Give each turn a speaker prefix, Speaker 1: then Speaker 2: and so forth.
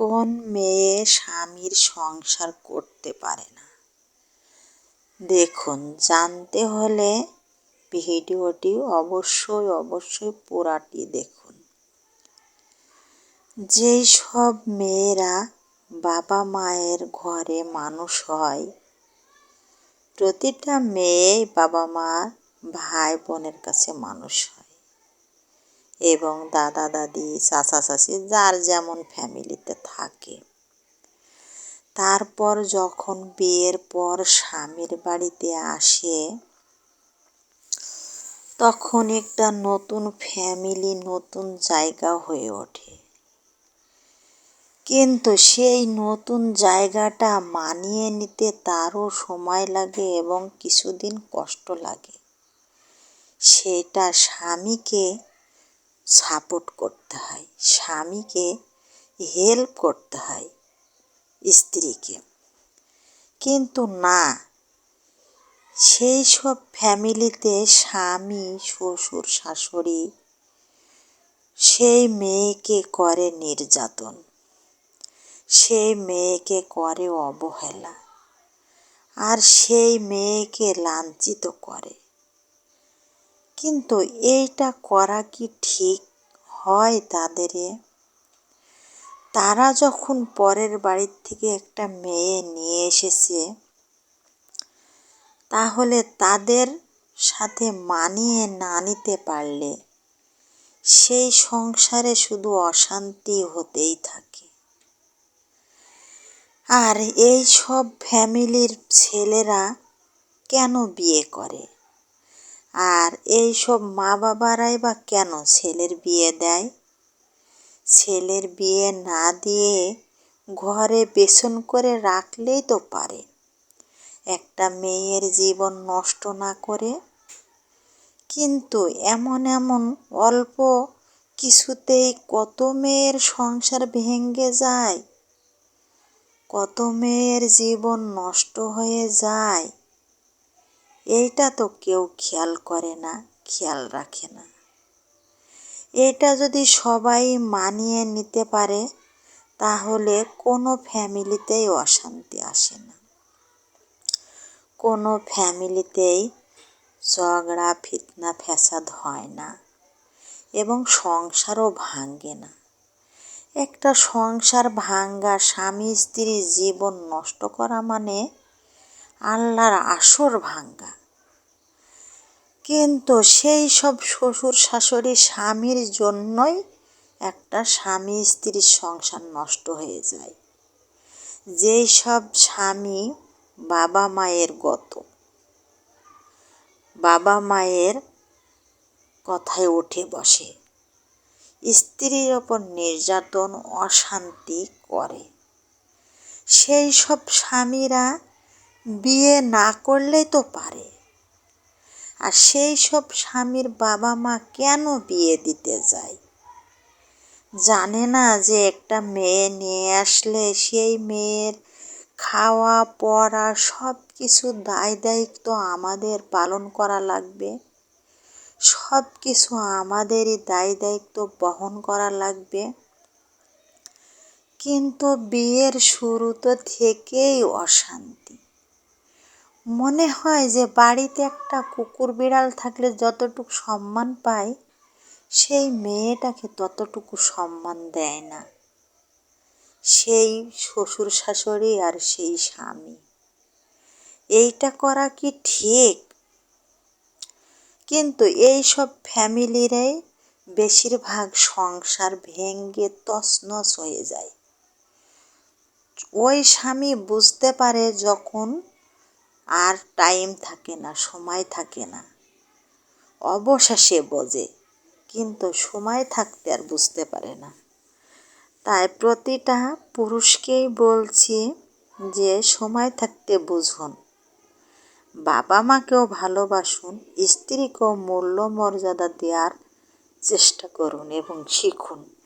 Speaker 1: কোন মেয়ে স্বামীর সংসার করতে পারে না? দেখুন, জানতে হলে ভিডিওটি অবশ্যই অবশ্যই পুরাটি দেখুন। যেই সব মেয়েরা বাবা মায়ের ঘরে মানুষ হয়, প্রতিটা মেয়ে বাবা মা ভাই বোনের কাছে মানুষ হয়। এবং দাদা, দাদি, চাচা, চাচি যার যেমন ফ্যামিলিতে থাকে। তারপর যখন বিয়ের পর স্বামীর বাড়িতে আসে, তখন একটা নতুন ফ্যামিলি, নতুন জায়গা হয়ে ওঠে। কিন্তু সেই নতুন জায়গাটা মানিয়ে নিতে তারও সময় লাগে এবং কিছুদিন কষ্ট লাগে। সেটা স্বামীকে সাপোর্ট করতে হয়, স্বামীকে হেল্প করতে হয় স্ত্রীকে। কিন্তু না, সেই সব ফ্যামিলিতে স্বামী, শ্বশুর, শাশুড়ি সেই মেয়েকে করে নির্যাতন, সেই মেয়েকে করে অবহেলা, আর সেই মেয়েকে লাঞ্ছিত করে। কিন্তু এইটা করা কি ঠিক? হয় তাদের তারা যখন পরের বাড়ির থেকে একটা মেয়ে নিয়ে এসেছে, তাহলে তাদের সাথে মানিয়ে না নিতে পারলে সেই সংসারে শুধু অশান্তি হতেই থাকে। আর এই সব ফ্যামিলির ছেলেরা কেন বিয়ে করে? আর এই সব মা বাবারাই বা কেন ছেলের বিয়ে দেয়? ছেলের বিয়ে না দিয়ে ঘরে বেসন করে রাখলেই তো পারে। একটা মেয়ের জীবন নষ্ট না করে। কিন্তু এমন এমন অল্প কিছুতেই কত মেয়ের সংসার ভেঙে যায়, কত মেয়ের জীবন নষ্ট হয়ে যায়। এইটা তো কেউ খেয়াল করে না, খেয়াল রাখে না। এটা যদি সবাই মানিয়ে নিতে পারে, তাহলে কোনো ফ্যামিলিতেই অশান্তি আসে না। কোনো ফ্যামিলিতেই ঝগড়া, ফিতনা, ফ্যাসাদ হয় না এবং সংসারও ভাঙ্গে না। একটা সংসার ভাঙ্গা স্বামী স্ত্রীর জীবন নষ্ট করা মানে আল্লাহর আসর ভাঙ্গা। কিন্তু সেই সব শ্বশুর শাশুড়ি স্বামীর জন্যই একটা স্বামী স্ত্রীর সংসার নষ্ট হয়ে যায়। যেই সব স্বামী বাবা মায়ের গত। বাবা মায়ের কথায় উঠে বসে। স্ত্রীর ওপর নির্যাতন, অশান্তি করে। সেই সব স্বামীরা বিয়ে না করলেই তো পারে। আর সেই সব স্বামীর বাবা মা কেন বিয়ে দিতে যায়? জানে না যে একটা মেয়ে নিয়ে আসলে সেই মেয়ের খাওয়া, পড়া সব কিছু দায় দায়িত্ব আমাদের পালন করা লাগবে। সব কিছু আমাদেরই দায় দায়িত্ব বহন করা লাগবে। কিন্তু বিয়ের শুরু তো থেকেই অশান্তি। মনে হয় যে বাড়িতে একটা কুকুর বিড়াল থাকলে যতটুকু সম্মান পায়, সেই মেয়েটাকে ততটুকু সম্মান দেয় না। সেই শ্বশুর শাশুড়ি আর সেই স্বামী। এইটা করা কি ঠিক? কিন্তু এই সব ফ্যামিলিরাই বেশিরভাগ সংসার ভেঙ্গে তছনছ হয়ে যায়। ওই স্বামী বুঝতে পারে যখন আর টাইম থাকে না, সময় থাকে না। অবশেষে বোঝে, কিন্তু সময় থাকতে আর বুঝতে পারে না। তাই প্রতিটা পুরুষকেই বলছি যে, সময় থাকতে বুঝুন। বাবা মাকেও ভালোবাসুন, স্ত্রীকেও মূল্য মর্যাদা দেওয়ার চেষ্টা করুন এবং শিখুন।